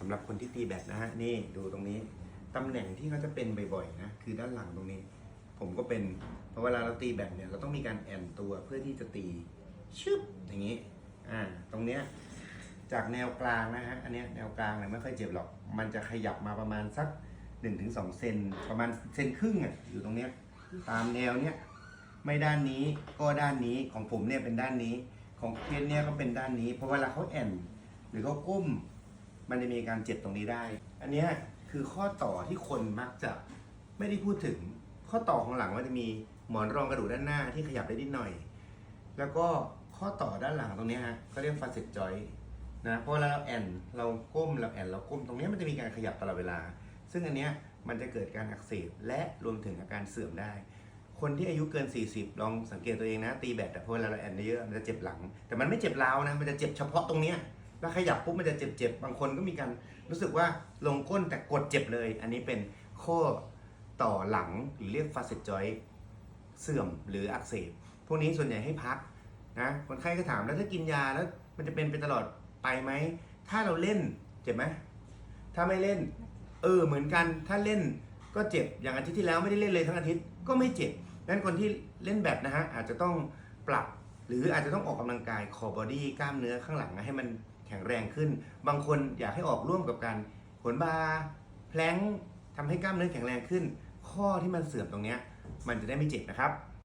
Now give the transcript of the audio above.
สำหรับคนที่ตีแบดนะฮะนี่ดูตรงนี้ตำแหน่งที่เขาจะเป็นบ่อยๆนะคือด้านหลังตรงนี้ ผมก็เป็นเพราะเวลาเราตีแบดเนี่ยเราต้องมีการแอนตัวเพื่อที่จะตีชึบอย่างนี้อ่าตรงเนี้ยจากแนวกลางนะฮะอันเนี้ยแนวกลางเนี่ยไม่ค่อยเจ็บหรอก มันจะขยับมาประมาณสัก 1-2เซนประมาณเซนครึ่งอะอยู่ตรงเนี้ยตามแนวเนี้ยไม่ด้านนี้ก็ด้านนี้ของผมเนี่ยเป็นด้านนี้ ของเคสเนี่ยก็เป็นด้านนี้ เพราะเวลาเขาแอนหรือเขาก้ม มันจะมีการเจ็บตรงนี้ได้ อันเนี้ยคือข้อต่อที่คนมักจะไม่ได้พูดถึง ข้อต่อของหลังมันจะมีหมอนรองกระดูกด้านหน้าที่ขยับได้นิดหน่อย แล้วก็ข้อต่อด้านหลังตรงนี้ฮะเขาเรียกฟาเซตจอยนะเพราะเวลาเราแอนเราก้มเราแอนเราก้มตรงนี้มันจะมีการขยับตลอดเวลา ซึ่งอันเนี้ยมันจะเกิดการอักเสบและรวมถึงอาการเสื่อมได้ คนที่อายุเกิน 40 ลองสังเกตตัวเองนะ ตีแบดแต่พอเวลาเราแอนเยอะมันจะเจ็บหลัง แต่มันไม่เจ็บราวนะมันจะเจ็บเฉพาะตรงเนี้ย แล้วขยับปุ๊บมันจะเจ็บๆ บางคนก็มีการรู้สึกว่าลงก้นแต่กดเจ็บเลย อันนี้เป็นข้อต่อหลังหรือเรียกฟาเซตจอยเสื่อมหรืออักเสบ พวกนี้ส่วนใหญ่ให้พักนะ คนไข้ก็ถามแล้วถ้ากินยาแล้ว มันจะเป็นไปตลอดไปไหม ถ้าเราเล่นเจ็บไหม ถ้าไม่เล่น เออเหมือนกัน ถ้าเล่นก็เจ็บ อย่างอาทิตย์ที่แล้วไม่ได้เล่นเลยทั้งอาทิตย์ก็ไม่เจ็บดังนั้นคนที่เล่นแบบนะฮะอาจจะต้องปรับ หรืออาจจะต้องออกกำลังกายคอบอดี้กล้ามเนื้อข้างหลังให้มัน แข็งแรงขึ้น บางคนอยากให้ออกร่วมกับการขนบาร์แพลงก์ทำให้กล้ามเนื้อแข็งแรงขึ้น ข้อที่มันเสื่อมตรงเนี้ยมันจะได้ไม่เจ็บนะครับ